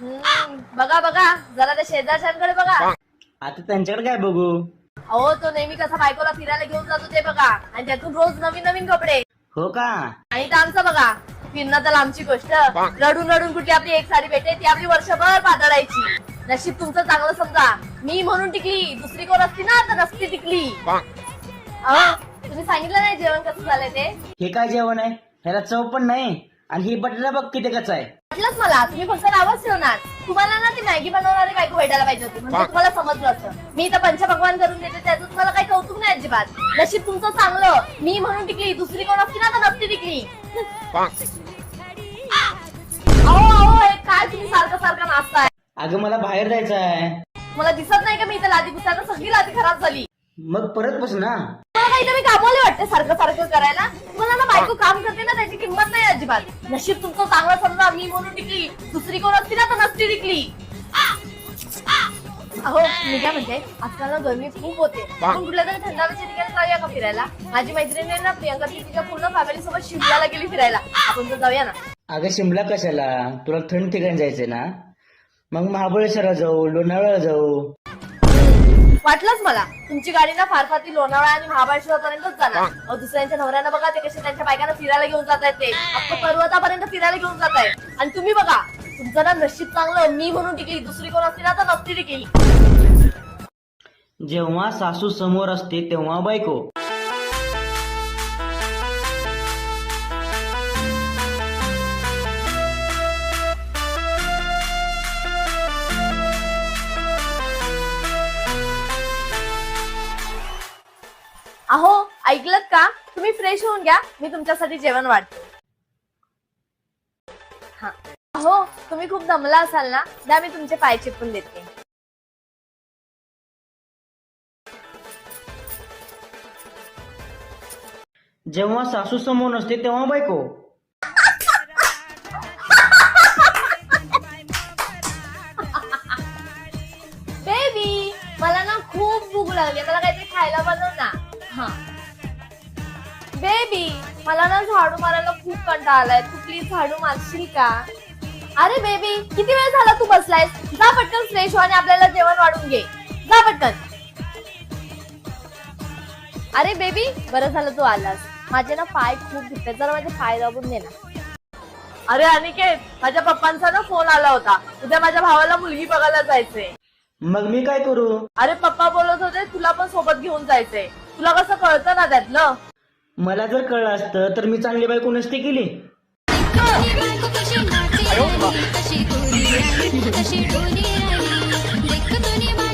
बघा बघा. जरा त्या शेजारच्यांकडे बघा. आता त्यांच्याकडे काय बघू? अहो तो नेहमी कसा बायकोला फिरायला घेऊन जातो ते बघा. आणि त्यातून रोज नवीन नवीन कपडे. हो का? आणि आमचं बघा. फिरणं तर आमची गोष्ट. रडून रडून कुठली आपली एक साडी भेटे ती आपली वर्षभर पातळायची. नशीब तुमचं चांगलं समजा. मी म्हणून टिकली. दुसरी कोण असती ना तर नसती टिकली. अहो तुम्ही सांगितलं नाही जेवण कसं झालंय ते? हे काय जेवण आहे? ह्याला चव पण नाही. आणि ही बटाटा बघ किती कच आहे. वाटलंच मला. तुम्ही फक्त नावच ठेवणार. तुम्हाला ना ती मॅगी बनवणारी बायको भेटायला पाहिजे होती. म्हणजे तुम्हाला समजलं असतं. मी तर पंचभगवान करून देते त्याचं तुम्हाला काही कौतुक नाही अजिबात. नशीब तुमचं चांगलं. मी म्हणून टिकली. दुसरी कोण असती ना तर नसती टिकली. अहो अहो हे काय तुम्ही सारखं सारखं नाचताय? अगं मला बाहेर जायचं आहे मला दिसत नाही का मी इथं लादी पुसायला सगळी लादी खराब झाली. मग परत बस ना. काहीतरी कामवले वाटते सारखं सारखं करायला. तुम्हाला ना बायको काम करते ना त्याची किंमत नाही अजिबात. नशीब तुमचं चांगलं समजा मी म्हणून टिकली. दुसरी कोण असती ना तर नसती टिकली. अहो मी काय म्हणते आजकाल ना गरमी खूप होते. आपण कुठल्या तरी थंड हवेच्या ठिकाणी जाऊया का फिरायला? माझी मैत्रिणी आहे ना प्रियंका ती तिच्या पूर्ण फॅमिली सोबत शिमल्याला गेली फिरायला. आपण तर जाऊया ना. अगं शिमला कशाला? तुला थंड ठिकाणी जायचंय ना? मग महाबळेश्वरला जाऊ लोणावळ्याला जाऊ. वाटलंच मला. तुमची गाडी ना फार फार ती लोणावळा आणि महाबळेश्वर पर्यंतच जाणार अहो, दुसऱ्यांच्या नवऱ्यांना बघा ते कसे त्यांच्या बायकांना फिरायला घेऊन जात आहेत ते. अख्खं पर्वतापर्यंत फिरायला घेऊन जात आहे आणि तुम्ही बघा तुमचं ना नशीब चांगलं मी म्हणून टिकली दुसरी कोण असती ना तर नसती टिकली. जेव्हा सासू समोर असते तेव्हा बायको. अहो ऐकलत का? तुम्ही फ्रेश होऊन घ्या. मी तुमच्यासाठी जेवण वाढते. हा. अहो तुम्ही खूप दमला असाल ना? द्या मी तुमचे पाय चिपून देते. जेव्हा सासू समोर नसते तेव्हा बायको. बेबी मला ना खूप भूक लागली. मला काहीतरी खायला बनव ना. हा. बेबी मला ना झाडू मारायला खूप कंटाळा आलाय. तू प्लीज झाडू मारशील का? अरे बेबी किती वेळ झाला तू बसलायस? जा पटकन फ्रेश हो आणि आपल्याला जेवण वाढून घे. जा पटकन. अरे बेबी बरं झालं तू आलास. माझे ना पाय खूप दुखतात. जरा माझे पाय दाबून दे ना. अरे अनिकेत माझ्या पप्पांचा ना फोन आला होता. उद्या माझ्या भावाला मुलगी बघायला जायचंय. मग मी काय करू? अरे पप्पा बोलत होते तुला पण सोबत घेऊन जायचंय. तुला कसं कळतं ना त्यातलं? मला जर कळलं असतं तर मी चांगली बायको नसती केली. कशी गोरी डोली